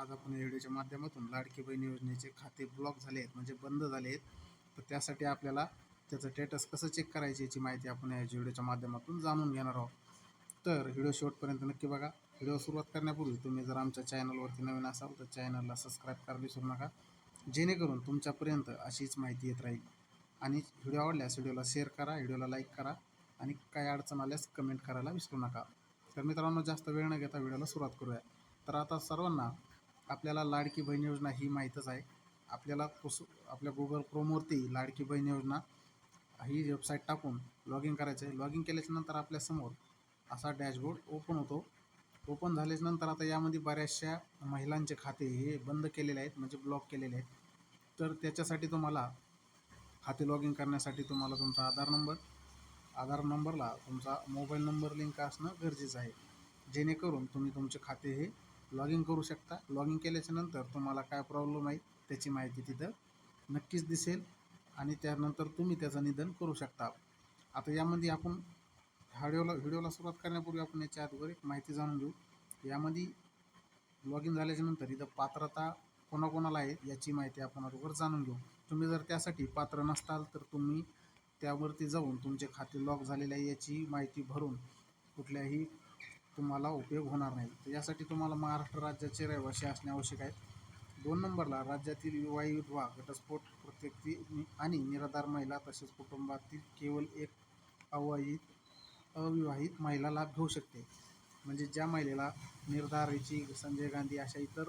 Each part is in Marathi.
आज आपण या व्हिडिओच्या माध्यमातून लाडकी बहीण योजनेचे खाते ब्लॉक झाले आहेत म्हणजे बंद झाले आहेत तर त्यासाठी आपल्याला त्याचं स्टेटस कसं चेक करायचे याची माहिती आपण या व्हिडिओच्या माध्यमातून जाणून घेणार आहोत. तर व्हिडिओ शेवटपर्यंत नक्की बघा. व्हिडिओ सुरुवात करण्यापूर्वी तुम्ही जर आमच्या चॅनलवरती नवीन असाल तर चॅनलला सबस्क्राईब करायला विसरू नका. जेणेकरून तुमच्यापर्यंत अशीच माहिती येत राहील. आणि व्हिडिओ आवडल्यास व्हिडिओला शेअर करा व्हिडिओला लाईक करा आणि काय अडचण आल्यास कमेंट करायला विसरू नका. तर मित्रांनो जास्त वेळ न घेता व्हिडिओला सुरुवात करूया. तर आता सर्वांना आपल्याला लाडकी बहीण योजना ही माहीतच आहे. आपल्याला कुस आपल्या गुगल क्रोमवरती लाडकी बहीण योजना ही वेबसाईट टाकून लॉग इन करायचं आहे लॉग इन केल्याच्यानंतर आपल्यासमोर असा डॅशबोर्ड ओपन होतो. ओपन झाल्याच्यानंतर आता यामध्ये बऱ्याचशा महिलांचे खाते हे बंद केलेले आहेत म्हणजे ब्लॉक केलेले आहेत. तर त्याच्यासाठी तुम्हाला खाते लॉग इन करण्यासाठी तुम्हाला तुमचा आधार नंबर आधार नंबरला तुमचा मोबाईल नंबर लिंक असणं गरजेचं आहे. जेणेकरून तुम्ही तुमचे खाते हे लॉग इन करू शकता. लॉग इन केल्याच्यानंतर तुम्हाला काय प्रॉब्लेम आहे त्याची माहिती तिथं नक्कीच दिसेल आणि त्यानंतर तुम्ही त्याचं निधन करू शकता. आता यामध्ये आपण व्हिडिओला व्हिडिओला सुरुवात करण्यापूर्वी आपण याच्या अगोदर एक माहिती जाणून घेऊ. यामध्ये लॉग इन झाल्याच्यानंतर इथं पात्रता कोणाकोणाला आहे याची माहिती आपण अगोदर जाणून घेऊ. तुम्ही जर त्यासाठी पात्र नसताल तर तुम्ही त्यावरती जाऊन तुमचे खाते लॉक झालेले आहे याची माहिती भरून कुठल्याही तुम्हाला उपयोग होणार नाही. तर यासाठी तुम्हाला महाराष्ट्र राज्याचे रहिवासी असणे आवश्यक आहे. दोन नंबरला राज्यातील विवाही विधवा घटस्फोट प्रत्यक्ती आणि निराधार महिला तसेच कुटुंबातील केवळ एक अवाहित अविवाहित महिला लाभ घेऊ शकते. म्हणजे ज्या महिलेला निर्धाराची संजय गांधी अशा इतर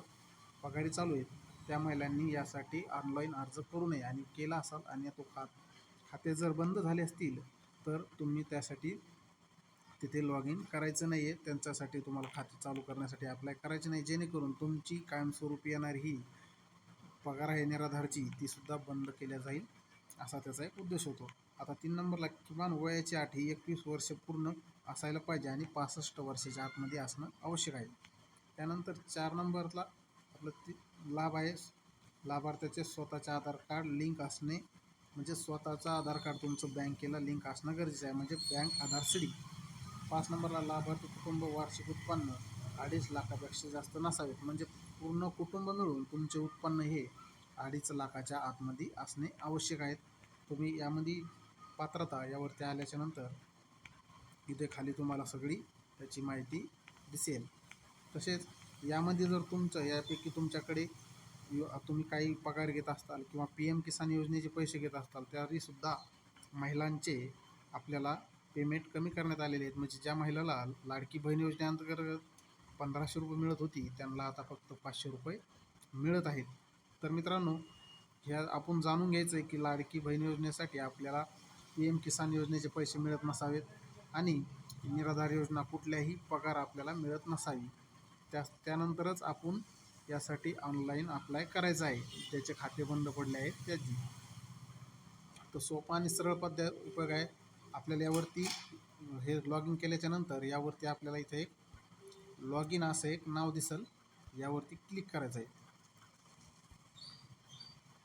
पगारी चालू आहेत त्या महिलांनी यासाठी ऑनलाईन अर्ज करू नये. आणि केला असाल आणि तो खात खाते जर बंद झाले असतील तर तुम्ही त्यासाठी तिथे लॉग इन करायचं नाही आहे त्यांच्यासाठी तुम्हाला खाते चालू करण्यासाठी अप्लाय करायचे नाही. जेणेकरून तुमची कायमस्वरूपी येणारी ही पगार आहे निराधारची तीसुद्धा बंद केल्या जाईल असा त्याचा एक उद्देश होतो. आता तीन नंबरला किमान वयाची आठ ही एकवीस वर्ष पूर्ण असायला पाहिजे आणि पासष्ट वर्षाच्या आतमध्ये असणं आवश्यक आहे. त्यानंतर चार नंबरला आपलं ती लाभ आहे. लाभार्थ्याचे स्वतःचे आधार कार्ड लिंक असणे म्हणजे स्वतःचा आधार कार्ड तुमचं बँकेला लिंक असणं गरजेचं आहे. म्हणजे बँक आधार सिडी पाच नंबरला लाभार्थी कुटुंब वार्षिक उत्पन्न अडीच लाखापेक्षा जास्त नसावेत म्हणजे पूर्ण कुटुंब मिळून तुमचे उत्पन्न हे अडीच लाखाच्या आतमध्ये असणे आवश्यक आहेत तुम्ही यामध्ये पात्रता यावरती आल्याच्यानंतर इथे खाली तुम्हाला सगळी त्याची माहिती दिसेल. तसेच यामध्ये जर तुमचं यापैकी तुमच्याकडे यो- तुम्ही काही पगार घेत असताल किंवा पी एम किसान योजनेचे पैसे घेत असताल त्यावेळीसुद्धा महिलांचे आपल्याला पेमेंट कमी करण्यात आलेले आहेत. म्हणजे ज्या महिलाला लाडकी बहीण योजनेअंतर्गत पंधराशे रुपये मिळत होती त्यांना आता फक्त पाचशे रुपये मिळत आहेत. तर मित्रांनो ह्या आपण जाणून घ्यायचं आहे की लाडकी बहीण योजनेसाठी आपल्याला पी एम किसान योजनेचे पैसे मिळत नसावेत आणि निराधार योजना कुठल्याही पगार आपल्याला मिळत नसावी. त्या त्यानंतरच आपण यासाठी ऑनलाईन अप्लाय करायचं आहे. त्याचे खाते बंद पडले आहेत त्याची. तर सोपा आणि सरळ पद्धत उपयोग आहे. आपल्याला यावरती हे लॉग इन केल्याच्यानंतर यावरती आपल्याला इथे एक लॉग इन असं एक नाव दिसेल. यावरती क्लिक करायचं आहे.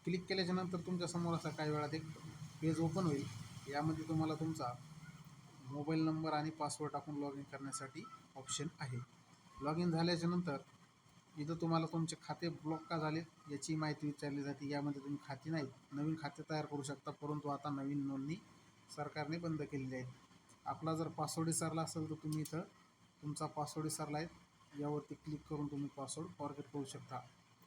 क्लिक केल्याच्यानंतर तुमच्यासमोर असा काही वेळात एक पेज ओपन होईल. यामध्ये तुम्हाला तुमचा मोबाईल नंबर आणि पासवर्ड टाकून लॉग इन करण्यासाठी ऑप्शन आहे. लॉग इन झाल्याच्यानंतर इथं तुम्हाला तुमचे खाते ब्लॉक का झाले याची माहिती विचारली जाते. यामध्ये तुम्ही खाते नाही नवीन खाते तयार करू शकता परंतु आता नवीन नोंदणी सरकारने बंद केलेली आहे आपला जर पासवर्ड विसरला असेल तर तुम्ही इथं तुमचा पासवर्ड विसरला आहे. यावरती क्लिक करून तुम्ही पासवर्ड फॉरगेट करू शकता.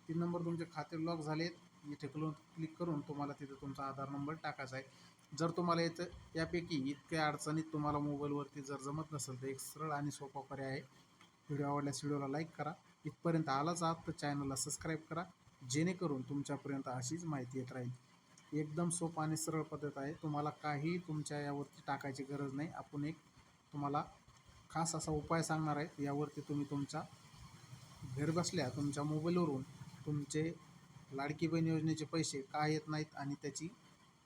तीन नंबर तुमचे खाते लॉक झालेत. इथे क्लोन क्लिक करून तुम्हाला तिथं तुमचा आधार नंबर टाकायचा आहे. जर तुम्हाला इथं यापैकी इतक्या अडचणीत तुम्हाला मोबाईलवरती जर जमत नसेल तर एक सरळ आणि सोपा पर्याय आहे. व्हिडिओ आवडल्यास व्हिडिओला लाईक करा. इथपर्यंत आलाच आहात तर चॅनलला सबस्क्राईब करा. जेणेकरून तुमच्यापर्यंत अशीच माहिती येत राहील. एकदम सोपं आणि सरळ पद्धत आहे. तुम्हाला काही तुमच्या यावरती टाकायची गरज नाही. आपण एक तुम्हाला खास असा उपाय सांगणार आहे. यावरती तुम्ही तुमच्या घरबसल्या तुमच्या मोबाईलवरून तुमचे लाडकी बहीण योजनेचे पैसे का येत नाहीत आणि त्याची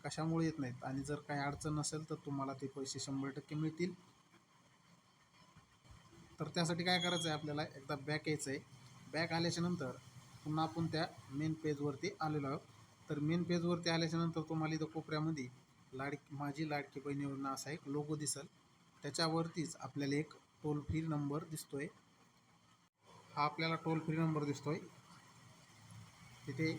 कशामुळे येत नाहीत आणि जर काही अडचण नसेल तर तुम्हाला ते पैसे शंभर टक्के मिळतील. तर त्यासाठी काय करायचं आहे आपल्याला? एकदा बॅक यायचं आहे बॅक आल्याच्यानंतर पुन्हा आपण त्या मेन पेजवरती आलेलो आहोत. तर मेन पेजवरती आल्याच्यानंतर तुम्हाला इथं कोपऱ्यामध्ये लाडकी माझी लाडकी बहीण असा एक लोगो दिसेल. त्याच्यावरतीच आपल्याला एक टोल फ्री नंबर दिसतोय. हा आपल्याला टोल फ्री नंबर दिसतोय. तिथे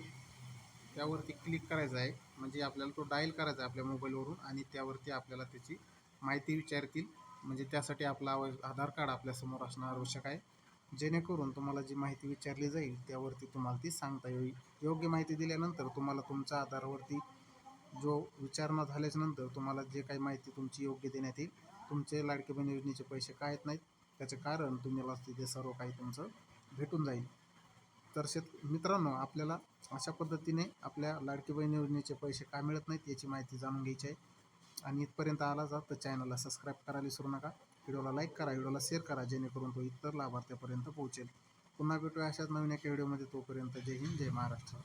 त्यावरती क्लिक करायचं आहे. म्हणजे आपल्याला तो डायल करायचा आहे आपल्या मोबाईलवरून आणि त्यावरती आपल्याला त्याची माहिती विचारतील. म्हणजे त्यासाठी आपला आधार कार्ड आपल्यासमोर असणं आवश्यक आहे. जेणेकरून तुम्हाला जी माहिती विचारली जाईल त्यावरती तुम्हाला ती सांगता येईल. योग्य माहिती दिल्यानंतर तुम्हाला तुमच्या आधारवरती जो विचारणा झाल्याच्यानंतर तुम्हाला जे काही माहिती तुमची योग्य देण्यात येईल तुमचे लाडके बहीण योजनेचे पैसे काय येत नाहीत त्याचं कारण तुम्हाला तिथे सर्व काही तुमचं भेटून जाईल. तर शेत मित्रांनो आपल्याला अशा पद्धतीने आपल्या लाडकी बहीण योजनेचे पैसे का मिळत नाहीत याची माहिती जाणून घ्यायची आहे. आणि इथपर्यंत आला जा तर चॅनलला सबस्क्राईब करायला विसरू नका. व्हिडिओला लाईक करा व्हिडिओला शेअर करा जेणेकरून तो इतर लाभार्थ्यापर्यंत पोहोचेल. पुन्हा भेटूया अशाच नवीन एका व्हिडिओमध्ये. तोपर्यंत जय हिंद जय महाराष्ट्र.